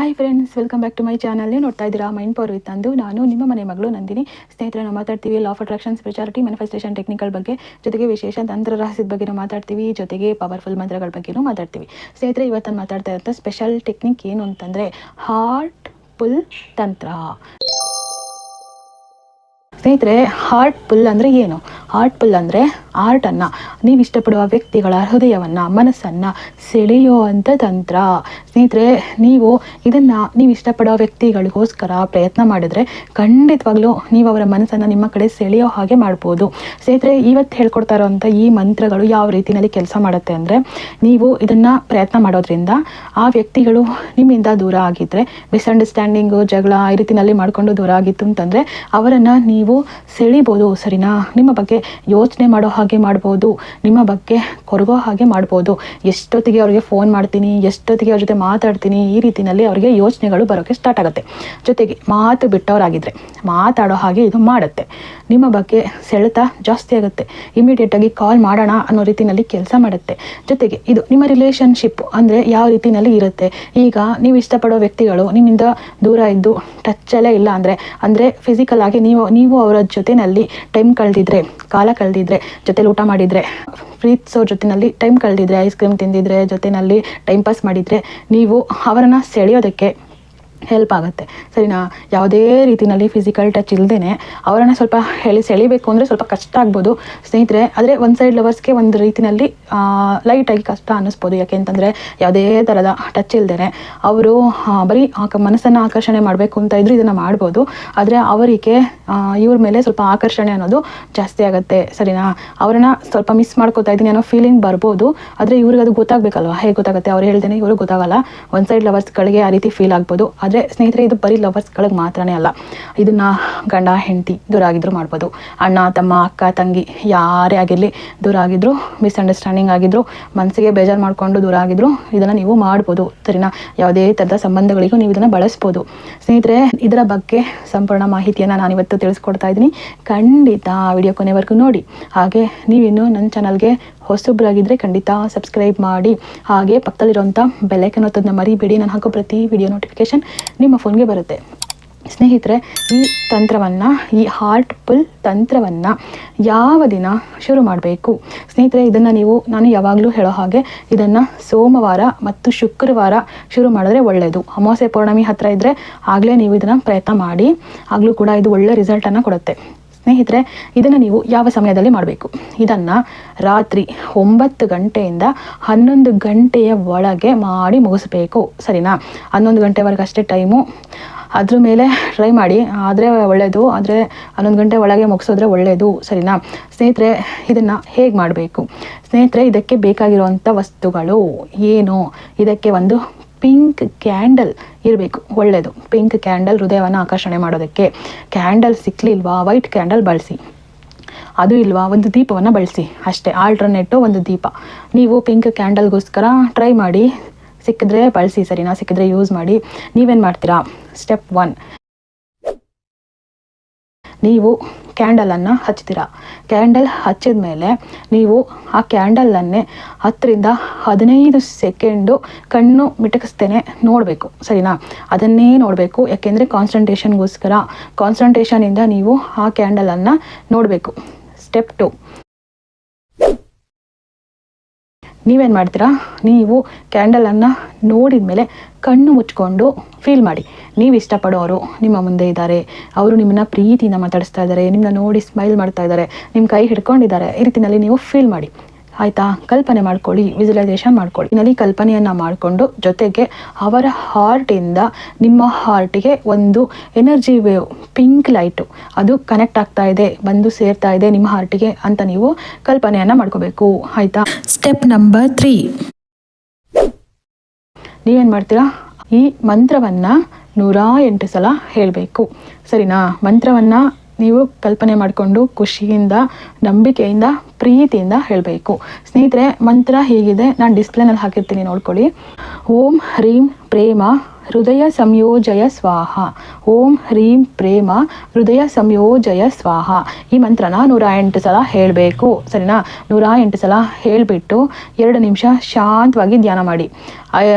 Hi friends welcome back to my channel ನೋಡ್ತಾ ಇದ್ದೀರಾ mind power with ಅಂದು ನಾನು ನಿಮ್ಮ ಮನೆ ಮಗಳು ನಂದಿನಿ. ಸ್ನೇಹಿತರೆ, ನಾವು ಮಾತಾಡ್ತೀವಿ law of attraction speciality manifestation technical ಬಗ್ಗೆ. ಜೊತೆಗೆ ವಿಶೇಷ ತಂತ್ರ ರಹಸ್ಯದ ಬಗ್ಗೆನೂ ಮಾತಾಡ್ತೀವಿ. ಜೊತೆಗೆ ಪವರ್ಫುಲ್ ಮಂತ್ರಗಳ ಬಗ್ಗೆನೂ ಮಾತಾಡ್ತೀವಿ. ಸ್ನೇಹಿತರೆ ಇವತ್ತು ನಾನು ಮಾತಾಡ್ತಾ ಇರೋಂಥ ಸ್ಪೆಷಲ್ ಟೆಕ್ನಿಕ್ ಏನು ಅಂತಂದರೆ ಹಾರ್ಟ್ ಪುಲ್ ತಂತ್ರ ಸ್ನೇಹಿತರೆ ಹಾರ್ಟ್ ಪುಲ್ ಅಂದರೆ ಏನು? ಹಾರ್ಟ್ ಪುಲ್ ಅಂದರೆ ಆರ್ಟನ್ನು ನೀವು ಇಷ್ಟಪಡುವ ವ್ಯಕ್ತಿಗಳ ಹೃದಯವನ್ನು, ಮನಸ್ಸನ್ನು ಸೆಳೆಯುವಂಥ ತಂತ್ರ. ಸ್ನೇಹಿತರೆ, ನೀವು ಇದನ್ನು ನೀವು ಇಷ್ಟಪಡೋ ವ್ಯಕ್ತಿಗಳಿಗೋಸ್ಕರ ಪ್ರಯತ್ನ ಮಾಡಿದ್ರೆ ಖಂಡಿತವಾಗ್ಲೂ ನೀವು ಅವರ ಮನಸ್ಸನ್ನು ನಿಮ್ಮ ಕಡೆ ಸೆಳೆಯೋ ಹಾಗೆ ಮಾಡ್ಬೋದು. ಸ್ನೇಹಿತರೆ, ಇವತ್ತು ಹೇಳ್ಕೊಡ್ತಾ ಇರೋವಂಥ ಈ ಮಂತ್ರಗಳು ಯಾವ ರೀತಿಯಲ್ಲಿ ಕೆಲಸ ಮಾಡುತ್ತೆ ಅಂದರೆ, ನೀವು ಇದನ್ನು ಪ್ರಯತ್ನ ಮಾಡೋದ್ರಿಂದ ಆ ವ್ಯಕ್ತಿಗಳು ನಿಮ್ಮಿಂದ ದೂರ ಆಗಿದ್ದರೆ ಮಿಸ್ಅಂಡರ್ಸ್ಟ್ಯಾಂಡಿಂಗು, ಜಗಳ ಈ ರೀತಿಯಲ್ಲಿ ಮಾಡಿಕೊಂಡು ದೂರ ಆಗಿತ್ತು ಅಂತಂದರೆ, ಅವರನ್ನು ನೀವು ಸೆಳಿಬೋದು. ಸರಿನಾ? ನಿಮ್ಮ ಬಗ್ಗೆ ಯೋಚನೆ ಮಾಡೋ ಹಾಗೆ ಮಾಡ್ಬೋದು, ನಿಮ್ಮ ಬಗ್ಗೆ ಕೊರಗೋ ಹಾಗೆ ಮಾಡ್ಬೋದು. ಎಷ್ಟೊತ್ತಿಗೆ ಅವ್ರಿಗೆ ಫೋನ್ ಮಾಡ್ತೀನಿ, ಎಷ್ಟೊತ್ತಿಗೆ ಅವ್ರ ಜೊತೆ ಮಾತಾಡ್ತೀನಿ, ಈ ರೀತಿಯಲ್ಲಿ ಅವರಿಗೆ ಯೋಚನೆಗಳು ಬರೋಕ್ಕೆ ಸ್ಟಾರ್ಟ್ ಆಗುತ್ತೆ. ಜೊತೆಗೆ ಮಾತು ಬಿಟ್ಟವರಾಗಿದ್ದರೆ ಮಾತಾಡೋ ಹಾಗೆ ಇದು ಮಾಡುತ್ತೆ. ನಿಮ್ಮ ಬಗ್ಗೆ ಸೆಳೆತ ಜಾಸ್ತಿ ಆಗುತ್ತೆ. ಇಮಿಡಿಯೇಟಾಗಿ ಕಾಲ್ ಮಾಡೋಣ ಅನ್ನೋ ರೀತಿಯಲ್ಲಿ ಕೆಲಸ ಮಾಡುತ್ತೆ. ಜೊತೆಗೆ ಇದು ನಿಮ್ಮ ರಿಲೇಷನ್ಶಿಪ್ ಅಂದರೆ ಯಾವ ರೀತಿಯಲ್ಲಿ ಇರುತ್ತೆ. ಈಗ ನೀವು ಇಷ್ಟಪಡೋ ವ್ಯಕ್ತಿಗಳು ನಿಮ್ಮಿಂದ ದೂರ ಇದ್ದು ಟಚ್ಚಲ್ಲೇ ಇಲ್ಲ ಅಂದರೆ ಅಂದರೆ ಫಿಸಿಕಲ್ ಆಗಿ ನೀವು ನೀವು ಅವರ ಜೊತೆಯಲ್ಲಿ ಟೈಮ್ ಕಳೆದಿದ್ರೆ, ಕಾಲ ಕಳೆದಿದ್ರೆ ಜೊತೆಲಿ ಊಟ ಮಾಡಿದರೆ, ಪ್ರೀತಿಸೋ ಜೊತೆಯಲ್ಲಿ ಟೈಮ್ ಕಳೆದಿದ್ರೆ ಐಸ್ ಕ್ರೀಮ್ ತಿಂದಿದ್ರೆ ಜೊತೆಯಲ್ಲಿ ಟೈಮ್ ಪಾಸ್ ಮಾಡಿದರೆ, ನೀವು ಅವರನ್ನು ಸೆಳೆಯೋದಕ್ಕೆ ಹೆಲ್ಪ್ ಆಗುತ್ತೆ. ಸರಿನಾ? ಯಾವುದೇ ರೀತಿಯಲ್ಲಿ ಫಿಸಿಕಲ್ ಟಚ್ ಇಲ್ಲದೇ ಅವರನ್ನು ಸ್ವಲ್ಪ ಹೇಳಿ ಸೆಳಿಬೇಕು ಅಂದರೆ ಸ್ವಲ್ಪ ಕಷ್ಟ ಆಗ್ಬೋದು. ಸ್ನೇಹಿತರೆ, ಆದರೆ ಒಂದು ಸೈಡ್ ಲವರ್ಸ್ಗೆ ಒಂದು ರೀತಿಯಲ್ಲಿ ಲೈಟಾಗಿ ಕಷ್ಟ ಅನ್ನಿಸ್ಬೋದು. ಯಾಕೆ ಅಂತಂದರೆ ಯಾವುದೇ ಥರದ ಟಚ್ ಇಲ್ಲದೇ ಅವರು ಬರೀ ಮನಸ್ಸನ್ನು ಆಕರ್ಷಣೆ ಮಾಡಬೇಕು ಅಂತ ಇದ್ರೂ ಇದನ್ನು ಮಾಡ್ಬೋದು. ಆದರೆ ಅವರಿಗೆ ಇವ್ರ ಮೇಲೆ ಸ್ವಲ್ಪ ಆಕರ್ಷಣೆ ಅನ್ನೋದು ಜಾಸ್ತಿ ಆಗುತ್ತೆ. ಸರಿನಾ? ಅವರನ್ನು ಸ್ವಲ್ಪ ಮಿಸ್ ಮಾಡ್ಕೋತಾ ಇದ್ದೀನಿ ಅನ್ನೋ ಫೀಲಿಂಗ್ ಬರ್ಬೋದು. ಆದರೆ ಇವ್ರಿಗೆ ಅದು ಗೊತ್ತಾಗಬೇಕಲ್ವಾ? ಹೇಗೆ ಗೊತ್ತಾಗುತ್ತೆ? ಅವ್ರು ಹೇಳ್ದೇನೆ ಇವ್ರಿಗೆ ಗೊತ್ತಾಗಲ್ಲ. ಒಂದು ಸೈಡ್ ಲವರ್ಸ್ಗಳಿಗೆ ಆ ರೀತಿ ಫೀಲ್ ಆಗ್ಬೋದು. ಆದರೆ ಸ್ನೇಹಿತರೆ, ಇದು ಬರೀ ಲವರ್ಸ್ಗಳಿಗೆ ಮಾತ್ರನೇ ಅಲ್ಲ. ಇದನ್ನು ಗಂಡ, ಹೆಂಡತಿ ದೂರ ಆಗಿದ್ರು ಮಾಡ್ಬೋದು. ಅಣ್ಣ, ತಮ್ಮ, ಅಕ್ಕ, ತಂಗಿ ಯಾರೇ ಆಗಿರಲಿ ದೂರ ಆಗಿದ್ರು ಮಿಸ್ಅಂಡರ್ಸ್ಟ್ಯಾಂಡಿಂಗ್ ಆಗಿದ್ರು ಮನಸ್ಸಿಗೆ ಬೇಜಾರು ಮಾಡಿಕೊಂಡು ದೂರ ಆಗಿದ್ರು ಇದನ್ನು ನೀವು ಮಾಡ್ಬೋದು. ಸರಿನಾ? ಯಾವುದೇ ಥರದ ಸಂಬಂಧಗಳಿಗೂ ನೀವು ಇದನ್ನು ಬಳಸ್ಬೋದು. ಸ್ನೇಹಿತರೆ, ಇದರ ಬಗ್ಗೆ ಸಂಪೂರ್ಣ ಮಾಹಿತಿಯನ್ನು ನಾನಿವತ್ತು ತಿಳಿಸ್ಕೊಡ್ತಾ ಇದ್ದೀನಿ. ಖಂಡಿತ ವಿಡಿಯೋ ಕೊನೆವರೆಗೂ ನೋಡಿ. ಹಾಗೆ ನೀವಿನ್ನು ನನ್ನ ಚಾನಲ್ಗೆ ಹೊಸಬ್ರಾಗಿದ್ದರೆ ಖಂಡಿತ ಸಬ್ಸ್ಕ್ರೈಬ್ ಮಾಡಿ. ಹಾಗೆ ಪಕ್ಕದಲ್ಲಿರುವಂಥ ಬೆಲ್ಲೈಕನ್ ಒತ್ತೋದನ್ನ ಮರಿಬೇಡಿ. ನಾನು ಹಾಕೋ ಪ್ರತಿ ವಿಡಿಯೋ ನೋಟಿಫಿಕೇಷನ್ ನಿಮ್ಮ ಫೋನ್ಗೆ ಬರುತ್ತೆ. ಸ್ನೇಹಿತರೆ, ಈ ತಂತ್ರವನ್ನು, ಈ ಹಾರ್ಟ್ ಪುಲ್ ತಂತ್ರವನ್ನು ಯಾವ ದಿನ ಶುರು ಮಾಡಬೇಕು? ಸ್ನೇಹಿತರೆ, ಇದನ್ನು ನೀವು, ನಾನು ಯಾವಾಗಲೂ ಹೇಳೋ ಹಾಗೆ ಇದನ್ನು ಸೋಮವಾರ ಮತ್ತು ಶುಕ್ರವಾರ ಶುರು ಮಾಡಿದ್ರೆ ಒಳ್ಳೆಯದು ಅಮಾವಾಸ್ಯೆ ಪೌರ್ಣಮಿ ಹತ್ತಿರ ಇದ್ದರೆ ಆಗಲೇ ನೀವು ಇದನ್ನು ಪ್ರಯತ್ನ ಮಾಡಿ. ಆಗಲೂ ಕೂಡ ಇದು ಒಳ್ಳೆ ರಿಸಲ್ಟನ್ನು ಕೊಡುತ್ತೆ. ಸ್ನೇಹಿತರೆ, ಇದನ್ನು ನೀವು ಯಾವ ಸಮಯದಲ್ಲಿ ಮಾಡಬೇಕು? ಇದನ್ನು ರಾತ್ರಿ ಒಂಬತ್ತು ಗಂಟೆಯಿಂದ ಹನ್ನೊಂದು ಗಂಟೆಯ ಒಳಗೆ ಮಾಡಿ ಮುಗಿಸ್ಬೇಕು, ಸರಿನಾ? ಹನ್ನೊಂದು ಗಂಟೆವರೆಗೆ ಅಷ್ಟೇ ಟೈಮು. ಅದ್ರ ಮೇಲೆ ಟ್ರೈ ಮಾಡಿ. ಆದರೆ ಒಳ್ಳೆಯದು ಆದರೆ ಹನ್ನೊಂದು ಗಂಟೆ ಒಳಗೆ ಮುಗಿಸೋದ್ರೆ ಒಳ್ಳೆಯದು ಸರಿನಾ? ಸ್ನೇಹಿತರೆ, ಇದನ್ನು ಹೇಗೆ ಮಾಡಬೇಕು? ಸ್ನೇಹಿತರೆ, ಇದಕ್ಕೆ ಬೇಕಾಗಿರುವಂಥ ವಸ್ತುಗಳು ಏನು? ಇದಕ್ಕೆ ಒಂದು ಪಿಂಕ್ ಕ್ಯಾಂಡಲ್ ಇರಬೇಕು ಒಳ್ಳೆಯದು ಪಿಂಕ್ ಕ್ಯಾಂಡಲ್ ಹೃದಯವನ್ನು ಆಕರ್ಷಣೆ ಮಾಡೋದಕ್ಕೆ. ಕ್ಯಾಂಡಲ್ ಸಿಕ್ಕಲಿಲ್ವಾ ವೈಟ್ ಕ್ಯಾಂಡಲ್ ಬಳಸಿ. ಅದು ಇಲ್ವಾ? ಒಂದು ದೀಪವನ್ನು ಬಳಸಿ. ಅಷ್ಟೇ ಆಲ್ಟರ್ನೇಟು ಒಂದು ದೀಪ. ನೀವು ಪಿಂಕ್ ಕ್ಯಾಂಡಲ್ಗೋಸ್ಕರ ಟ್ರೈ ಮಾಡಿ. ಸಿಕ್ಕಿದ್ರೆ ಬಳಸಿ, ಸರಿನಾ? ಸಿಕ್ಕಿದ್ರೆ ಯೂಸ್ ಮಾಡಿ. ನೀವೇನು ಮಾಡ್ತೀರಾ? ಸ್ಟೆಪ್ ಒನ್ ನೀವು ಕ್ಯಾಂಡಲನ್ನು ಹಚ್ತೀರಾ? ಕ್ಯಾಂಡಲ್ ಹಚ್ಚಿದ ಮೇಲೆ ನೀವು ಆ ಕ್ಯಾಂಡಲನ್ನೇ ಹತ್ತರಿಂದ ಹದಿನೈದು ಸೆಕೆಂಡು ಕಣ್ಣು ಮಿಟಕಿಸ್ತೇನೆ ನೋಡಬೇಕು, ಸರಿನಾ? ಅದನ್ನೇ ನೋಡಬೇಕು, ಯಾಕೆಂದರೆ ಕಾನ್ಸಂಟ್ರೇಷನ್ಗೋಸ್ಕರ ಕಾನ್ಸಂಟ್ರೇಷನಿಂದ ನೀವು ಆ ಕ್ಯಾಂಡಲನ್ನು ನೋಡಬೇಕು. ಸ್ಟೆಪ್ ಟು ನೀವೇನು ಮಾಡ್ತೀರಾ? ನೀವು ಕ್ಯಾಂಡಲನ್ನು ನೋಡಿದ ಮೇಲೆ ಕಣ್ಣು ಮುಚ್ಕೊಂಡು ಫೀಲ್ ಮಾಡಿ. ನೀವು ಇಷ್ಟಪಡೋರು ನಿಮ್ಮ ಮುಂದೆ ಇದ್ದಾರೆ. ಅವರು ನಿಮ್ಮನ್ನ ಪ್ರೀತಿಯಿಂದ ಮಾತಾಡಿಸ್ತಾ ಇದ್ದಾರೆ. ನಿಮ್ಮನ್ನ ನೋಡಿ ಸ್ಮೈಲ್ ಮಾಡ್ತಾ ಇದ್ದಾರೆ. ನಿಮ್ಮ ಕೈ ಹಿಡ್ಕೊಂಡಿದ್ದಾರೆ. ಈ ರೀತಿಯಲ್ಲಿ ನೀವು ಫೀಲ್ ಮಾಡಿ. ಆಯಿತಾ? ಕಲ್ಪನೆ ಮಾಡ್ಕೊಳ್ಳಿ ವಿಜುಲೈಸೇಷನ್ ಮಾಡ್ಕೊಳ್ಳಿ. ನಲ್ಲಿ ಕಲ್ಪನೆಯನ್ನು ಮಾಡಿಕೊಂಡು ಜೊತೆಗೆ ಅವರ ಹಾರ್ಟಿಂದ ನಿಮ್ಮ ಹಾರ್ಟಿಗೆ ಒಂದು ಎನರ್ಜಿ ವೇವ್ ಪಿಂಕ್ ಲೈಟು ಅದು ಕನೆಕ್ಟ್ ಆಗ್ತಾ ಇದೆ ಬಂದು ಸೇರ್ತಾ ಇದೆ ನಿಮ್ಮ ಹಾರ್ಟಿಗೆ ಅಂತ ನೀವು ಕಲ್ಪನೆಯನ್ನು ಮಾಡ್ಕೋಬೇಕು. ಆಯಿತಾ? ಸ್ಟೆಪ್ ನಂಬರ್ ತ್ರೀ ನೀವೇನು ಮಾಡ್ತೀರಾ? ಈ ಮಂತ್ರವನ್ನು ನೂರ ಎಂಟು ಸಲ ಹೇಳಬೇಕು. ಸರಿನಾ? ಮಂತ್ರವನ್ನು ನೀವು ಕಲ್ಪನೆ ಮಾಡಿಕೊಂಡು ಖುಷಿಯಿಂದ, ನಂಬಿಕೆಯಿಂದ, ಪ್ರೀತಿಯಿಂದ ಹೇಳಬೇಕು. ಸ್ನೇಹಿತರೆ, ಮಂತ್ರ ಹೇಗಿದೆ? ನಾನು ಡಿಸ್ಪ್ಲೇನಲ್ಲಿ ಹಾಕಿರ್ತೀನಿ, ನೋಡ್ಕೊಳ್ಳಿ. ಓಂ ಹ್ರೀಂ ಪ್ರೇಮ ಹೃದಯ ಸಂಯೋಜಯ ಸ್ವಾಹ. ಓಂ ಹ್ರೀಂ ಪ್ರೇಮ ಹೃದಯ ಸಂಯೋಜಯ ಸ್ವಾಹ. ಈ ಮಂತ್ರನ ನೂರ ಎಂಟು ಸಲ ಹೇಳಬೇಕು. ಸರಿನಾ? ನೂರ ಎಂಟು ಸಲ ಹೇಳಿಬಿಟ್ಟು ಎರಡು ನಿಮಿಷ ಶಾಂತವಾಗಿ ಧ್ಯಾನ ಮಾಡಿ.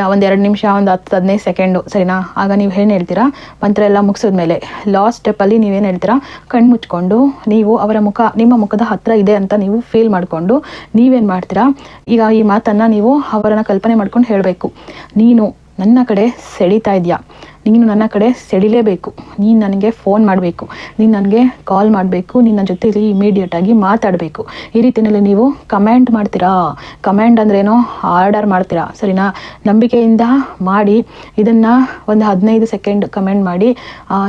ಒಂದು ಎರಡು ನಿಮಿಷ, ಒಂದು ಹತ್ತು, ಹದಿನೈದು ಸೆಕೆಂಡು. ಸರಿನಾ? ಆಗ ನೀವು ಏನು ಹೇಳ್ತೀರಾ? ಮಂತ್ರ ಎಲ್ಲ ಮುಗಿಸಿದ್ಮೇಲೆ ಲಾಸ್ಟ್ ಸ್ಟೆಪ್ಪಲ್ಲಿ ನೀವೇನು ಹೇಳ್ತೀರಾ? ಕಣ್ಣು ಮುಚ್ಕೊಂಡು ನೀವು ಅವರ ಮುಖ, ನಿಮ್ಮ ಮುಖದ ಹತ್ತಿರ ಇದೆ ಅಂತ ನೀವು ಫೀಲ್ ಮಾಡಿಕೊಂಡು ನೀವೇನು ಮಾಡ್ತೀರಾ? ಈಗ ಈ ಮಾತನ್ನು ನೀವು ಅವರನ್ನು ಕಲ್ಪನೆ ಮಾಡ್ಕೊಂಡು ಹೇಳಬೇಕು. ನೀನು ನನ್ನ ಕಡೆ ಸೆಳೀತಾ ಇದೆಯಾ? ನೀನು ನನ್ನ ಕಡೆ ಸೆಳಿಲೇಬೇಕು. ನೀನು ನನಗೆ ಫೋನ್ ಮಾಡಬೇಕು. ನೀನು ನನಗೆ ಕಾಲ್ ಮಾಡಬೇಕು. ನಿನ್ನ ಜೊತೆಲಿ ಇಮಿಡಿಯೇಟಾಗಿ ಮಾತಾಡಬೇಕು. ಈ ರೀತಿಯಲ್ಲಿ ನೀವು ಕಮೆಂಟ್ ಮಾಡ್ತೀರಾ? ಕಮೆಂಟ್ ಅಂದ್ರೇನೋ ಆರ್ಡರ್ ಮಾಡ್ತೀರಾ? ಸರಿನಾ? ನಂಬಿಕೆಯಿಂದ ಮಾಡಿ, ಇದನ್ನು ಒಂದು ಹದಿನೈದು ಸೆಕೆಂಡ್ ಕಮೆಂಟ್ ಮಾಡಿ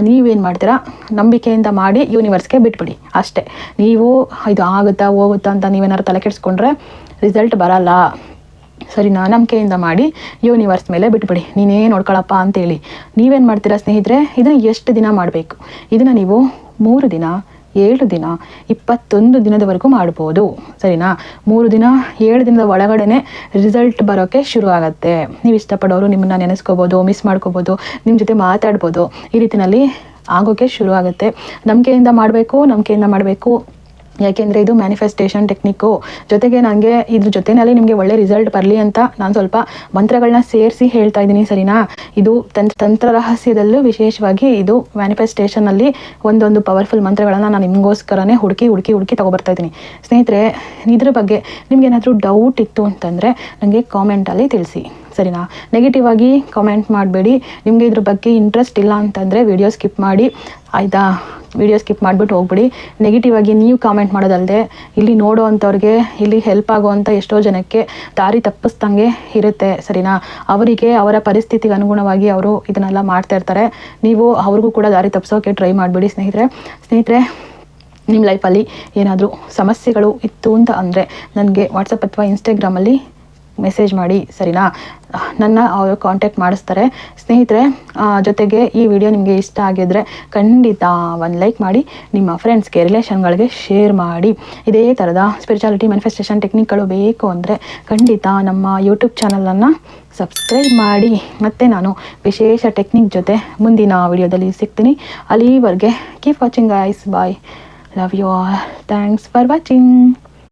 ನೀವೇನು ಮಾಡ್ತೀರಾ? ನಂಬಿಕೆಯಿಂದ ಮಾಡಿ ಯೂನಿವರ್ಸ್ಗೆ ಬಿಟ್ಬಿಡಿ. ಅಷ್ಟೇ. ನೀವು ಇದು ಆಗುತ್ತಾ ಹೋಗುತ್ತಾ ಅಂತ ನೀವೇನಾದ್ರು ತಲೆ ಕೆಡಿಸ್ಕೊಂಡ್ರೆ ರಿಸಲ್ಟ್ ಬರಲ್ಲ. ಸರಿನಾ? ನಂಬಿಕೆಯಿಂದ ಮಾಡಿ ಯೂನಿವರ್ಸ್ ಮೇಲೆ ಬಿಟ್ಬಿಡಿ. ನೀನೇ ನೋಡ್ಕೊಳಪ್ಪ ಅಂತೇಳಿ. ನೀವೇನು ಮಾಡ್ತೀರಾ ಸ್ನೇಹಿತರೆ? ಇದನ್ನು ಎಷ್ಟು ದಿನ ಮಾಡಬೇಕು? ಇದನ್ನು ನೀವು ಮೂರು ದಿನ, ಏಳು ದಿನ, ಇಪ್ಪತ್ತೊಂದು ದಿನದವರೆಗೂ ಮಾಡ್ಬೋದು. ಸರಿನಾ? ಮೂರು ದಿನ, ಏಳು ದಿನದ ಒಳಗಡೆನೆ ರಿಸಲ್ಟ್ ಬರೋಕ್ಕೆ ಶುರು ಆಗುತ್ತೆ. ನೀವು ಇಷ್ಟಪಡೋರು, ನಿಮ್ಮನ್ನು ನೆನೆಸ್ಕೋಬೋದು ಮಿಸ್ ಮಾಡ್ಕೋಬೋದು ನಿಮ್ಮ ಜೊತೆ ಮಾತಾಡ್ಬೋದು, ಈ ರೀತಿಯಲ್ಲಿ ಆಗೋಕ್ಕೆ ಶುರು ಆಗುತ್ತೆ. ನಂಬಿಕೆಯಿಂದ ಮಾಡಬೇಕು ನಂಬಿಕೆಯಿಂದ ಮಾಡಬೇಕು. ಯಾಕೆಂದರೆ ಇದು ಮ್ಯಾನಿಫೆಸ್ಟೇಷನ್ ಟೆಕ್ನಿಕ್ಕು ಜೊತೆಗೆ ನನಗೆ ಇದ್ರ ಜೊತೆಯಲ್ಲಿ ನಿಮಗೆ ಒಳ್ಳೆ ರಿಸಲ್ಟ್ ಬರಲಿ ಅಂತ ನಾನು ಸ್ವಲ್ಪ ಮಂತ್ರಗಳನ್ನ ಸೇರಿಸಿ ಹೇಳ್ತಾ ಇದ್ದೀನಿ, ಸರಿನಾ? ಇದು ತಂತ್ರ ತಂತ್ರ ರಹಸ್ಯದಲ್ಲೂ ವಿಶೇಷವಾಗಿ ಇದು ಮ್ಯಾನಿಫೆಸ್ಟೇಷನಲ್ಲಿ ಒಂದೊಂದು ಪವರ್ಫುಲ್ ಮಂತ್ರಗಳನ್ನು ನಾನು ನಿಮಗೋಸ್ಕರನೇ ಹುಡುಕಿ ಹುಡುಕಿ ಹುಡುಕಿ ತೊಗೊಬರ್ತಾ ಇದ್ದೀನಿ. ಸ್ನೇಹಿತರೆ, ಇದ್ರ ಬಗ್ಗೆ ನಿಮ್ಗೆ ಏನಾದರೂ ಡೌಟ್ ಇತ್ತು ಅಂತಂದರೆ ನನಗೆ ಕಾಮೆಂಟಲ್ಲಿ ತಿಳಿಸಿ. ಸರಿನಾ? ನೆಗೆಟಿವ್ ಆಗಿ ಕಾಮೆಂಟ್ ಮಾಡಬೇಡಿ. ನಿಮಗೆ ಇದ್ರ ಬಗ್ಗೆ ಇಂಟ್ರೆಸ್ಟ್ ಇಲ್ಲ ಅಂತಂದರೆ ವಿಡಿಯೋ ಸ್ಕಿಪ್ ಮಾಡಿ. ಆಯಿತಾ? ವಿಡಿಯೋ ಸ್ಕಿಪ್ ಮಾಡಿಬಿಟ್ಟು ಹೋಗ್ಬಿಡಿ. ನೆಗೆಟಿವ್ ಆಗಿ ನೀವು ಕಾಮೆಂಟ್ ಮಾಡೋದಲ್ಲದೆ ಇಲ್ಲಿ ನೋಡೋ ಅಂಥವ್ರಿಗೆ ಇಲ್ಲಿ ಹೆಲ್ಪ್ ಆಗುವಂಥ ಎಷ್ಟೋ ಜನಕ್ಕೆ ದಾರಿ ತಪ್ಪಿಸ್ದಂಗೆ ಇರುತ್ತೆ, ಸರಿನಾ? ಅವರಿಗೆ ಅವರ ಪರಿಸ್ಥಿತಿಗೆ ಅನುಗುಣವಾಗಿ ಅವರು ಇದನ್ನೆಲ್ಲ ಮಾಡ್ತಾ ಇರ್ತಾರೆ. ನೀವು ಅವ್ರಿಗೂ ಕೂಡ ದಾರಿ ತಪ್ಪಿಸೋಕೆ ಟ್ರೈ ಮಾಡಿಬಿಡಿ ಸ್ನೇಹಿತರೆ. ಸ್ನೇಹಿತರೆ, ನಿಮ್ಮ ಲೈಫಲ್ಲಿ ಏನಾದರೂ ಸಮಸ್ಯೆಗಳು ಇತ್ತು ಅಂತ ಅಂದರೆ ನನಗೆ ವಾಟ್ಸಪ್ ಅಥವಾ ಇನ್ಸ್ಟಾಗ್ರಾಮಲ್ಲಿ ಮೆಸೇಜ್ ಮಾಡಿ, ಸರಿನಾ? ನನ್ನ ಅವರು ಕಾಂಟ್ಯಾಕ್ಟ್ ಮಾಡಿಸ್ತಾರೆ. ಸ್ನೇಹಿತರೆ ಜೊತೆಗೆ ಈ ವಿಡಿಯೋ ನಿಮಗೆ ಇಷ್ಟ ಆಗಿದ್ರೆ ಖಂಡಿತ ಒಂದು ಲೈಕ್ ಮಾಡಿ, ನಿಮ್ಮ ಫ್ರೆಂಡ್ಸ್ಗೆ ರಿಲೇಷನ್ಗಳಿಗೆ ಶೇರ್ ಮಾಡಿ. ಇದೇ ಥರದ ಸ್ಪಿರಿಚಾಲಿಟಿ ಮ್ಯಾನಿಫೆಸ್ಟೇಷನ್ ಟೆಕ್ನಿಕ್ಗಳು ಬೇಕು ಅಂದರೆ ಖಂಡಿತ ನಮ್ಮ ಯೂಟ್ಯೂಬ್ ಚಾನಲನ್ನು ಸಬ್ಸ್ಕ್ರೈಬ್ ಮಾಡಿ. ಮತ್ತು ನಾನು ವಿಶೇಷ ಟೆಕ್ನಿಕ್ ಜೊತೆ ಮುಂದಿನ ವಿಡಿಯೋದಲ್ಲಿ ಸಿಗ್ತೀನಿ. ಅಲ್ಲಿವರೆಗೆ keep watching guys bye love you all thanks for watching